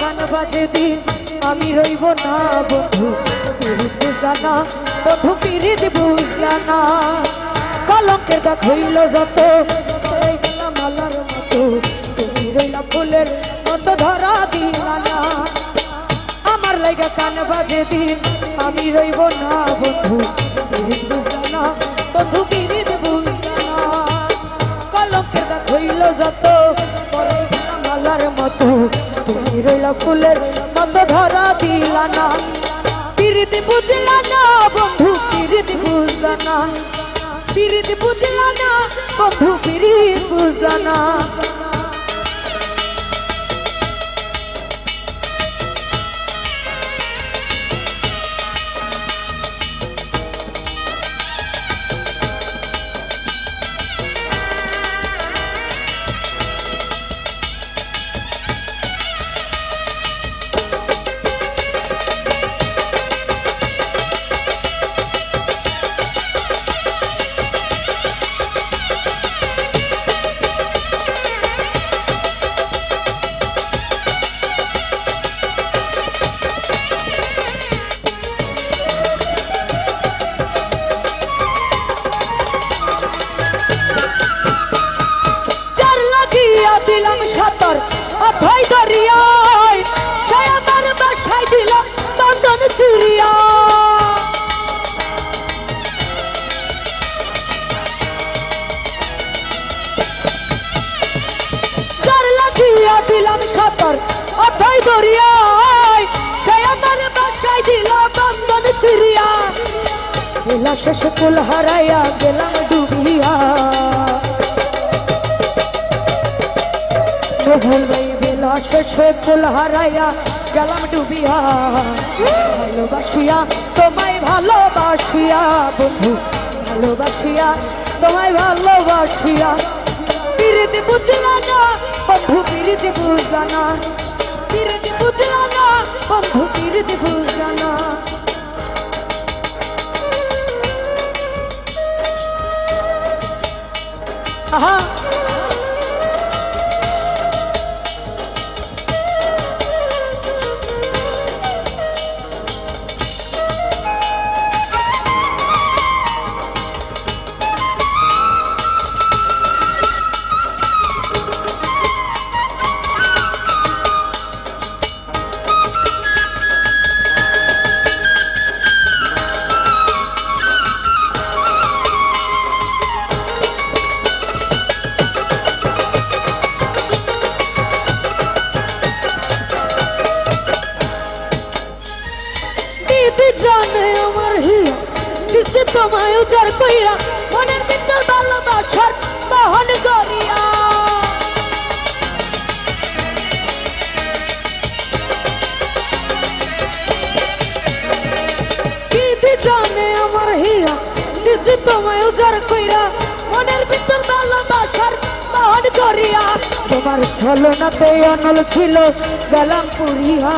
কান বাজে দিন, আমি রইব না বন্ধু। বুঝলা না বন্ধু পিরিত বুঝলা না কলঙ্কের দাগ হইল যত মালার মতো। তুমি রইলা ফুলের মতো ধরা দিলা না আমার লাইগা কান বাজে দিন, আমি রইব না বন্ধু। বুঝলা না বন্ধু পিরিত বুঝলা না কলঙ্কের দাগ হইল যত রইলা ফুলের মতো ধরা দিলা না পিরিত বুঝলা না বন্ধু পিরিত বুঝলা না পিরিত বুঝলা না বন্ধু পিরিত বুঝলা শেষে কুল হারাইয়া গেলাম ডুবিয়া। নজরুল ভাই বেলা শেষে কুল হারাইয়া গেলাম ডুবিয়া। ভালোবাসিয়া, তোমায় ভালোবাসিয়া, বন্ধু, ভালোবাসিয়া, তোমায় ভালোবাসিয়া। পিরিতি বুঝলা না, বন্ধু, পিরিতি বুঝলা না। পিরিতি বুঝলা না, বন্ধু, পিরিতি বুঝলা না। আহা তোমায় উজার কইরা মনের ভিতর ভালোবাসার বহন করিয়া। জানে আমার হিয়া দিছে তোমায় উজার কইরা মনের ভিতর ভালোবাসার বহন করিয়া? তোমার ছলনাতে অনল ছিল গেলাম পুরিয়া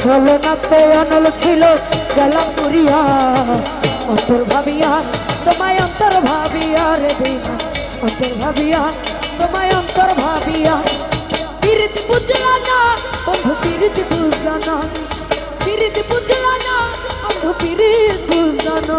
ছলনাতে অনল ছিল গেলাম পুরিয়া অন্তর ভাবিয়া, তোমায় অন্তর ভাবিয়া রে অন্তর ভাবিয়া, তোমায় অন্তর ভাবিয়া। পিরিতি বুঝলা না বন্ধু পিরিতি বুঝলা না পিরিতি বুঝলা না বন্ধু পিরিত বুঝলা না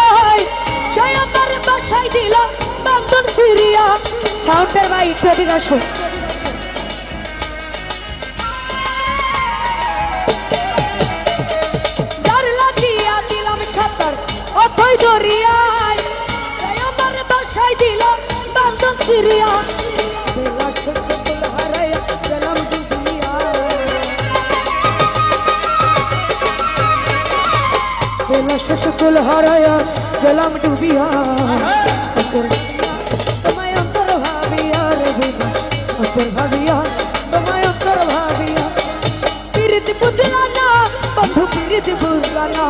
বান্ধন সাউন্ডের ভাই একটু এদিকে আসো যার লাগিয়া দিলাম সতর অথই দরিয়ায় চিরিয়া। বেলা শেষ ফুল হারাইয়া গেলাম ডুবিয়া। অন্তর ভাবিয়া অন্তর ভাবিয়া, তোমায় অন্তর ভাবিয়া। পিরিতি বুঝলা না, বন্ধু পিরিতি বুঝলা না।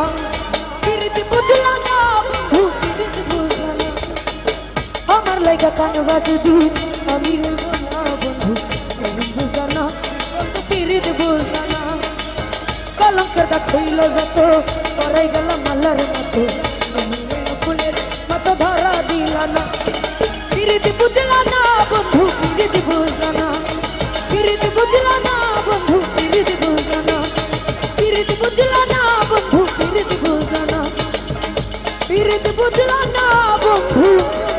পিরিতি বুঝলা না, বন্ধু পিরিতি বুঝলা না। আমার লাইগা কান বাজু দিন আমি রইব না, বন্ধু বুঝলা না, বন্ধু পিরিতি বুঝলা না। কলঙ্কের দা খুইল যত করাই গেলাম মালার মতো। ফিরত বুঝলা না বন্ধু।